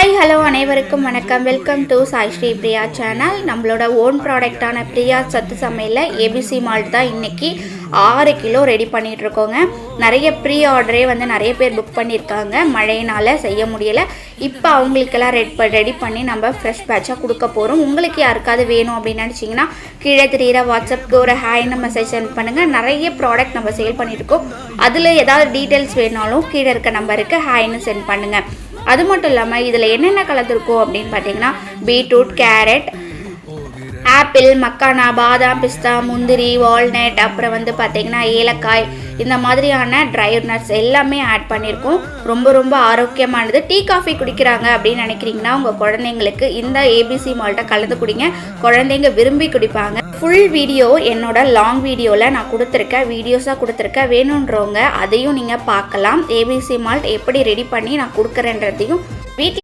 Hi hello அனைவருக்கும் வணக்கம். Welcome to Sai Sri Priya channel நம்மளோட ஓன் ப்ராடக்டான பிரியா சத்து சமையலில் ஏபிசி மால்ட் தான் இன்றைக்கி ஆறு கிலோ ரெடி பண்ணிகிட்ருக்கோங்க நிறைய ப்ரீ ஆர்டரே வந்து நிறைய பேர் புக் பண்ணியிருக்காங்க. மழையினால் செய்ய முடியலை. இப்போ அவங்களுக்கெல்லாம் ரெட் ரெடி பண்ணி நம்ம ஃப்ரெஷ் பேட்சாக கொடுக்க போகிறோம் உங்களுக்கு யாருக்காவது வேணும் அப்படின்னு நினச்சிங்கன்னா கீழே தெரியிற வாட்ஸ்அப்க்கு ஒரு ஹாய்னு மெசேஜ் சென்ட் பண்ணுங்கள் நிறைய ப்ராடக்ட் நம்ம சேல் பண்ணியிருக்கோம் அதில் ஏதாவது டீட்டெயில்ஸ் வேணாலும் கீழே இருக்க நம்பருக்கு ஹாய்னு சென்ட் பண்ணுங்கள் அது மட்டும் இல்லாமல் இதில் என்னென்ன கலந்துருக்கும் அப்படின்னு பார்த்தீங்கன்னா பீட்ரூட் கேரட் ஆப்பிள் மக்கானா பாதாம் பிஸ்தா முந்திரி வால்நட் அப்புறம் வந்து பார்த்திங்கன்னா ஏலக்காய் இந்த மாதிரியான ட்ரை நட்ஸ் எல்லாமே ஆட் பண்ணியிருக்கோம் ரொம்ப ரொம்ப ஆரோக்கியமானது. டீ காஃபி குடிக்கிறாங்க அப்படின்னு நினைக்கிறீங்கன்னா உங்கள் குழந்தைங்களுக்கு இந்த ஏபிசி மால்ட்டை கலந்து குடிங்க. குழந்தைங்க விரும்பி குடிப்பாங்க. ஃபுல் வீடியோ என்னோட லாங் வீடியோவில் நான் கொடுத்துருக்கேன் வீடியோஸாக கொடுத்துருக்கேன் வேணுன்றவங்க அதையும் நீங்கள் பார்க்கலாம். ஏபிசி மால்ட் எப்படி ரெடி பண்ணி நான் கொடுக்குறேன்றதையும் வீட்டில்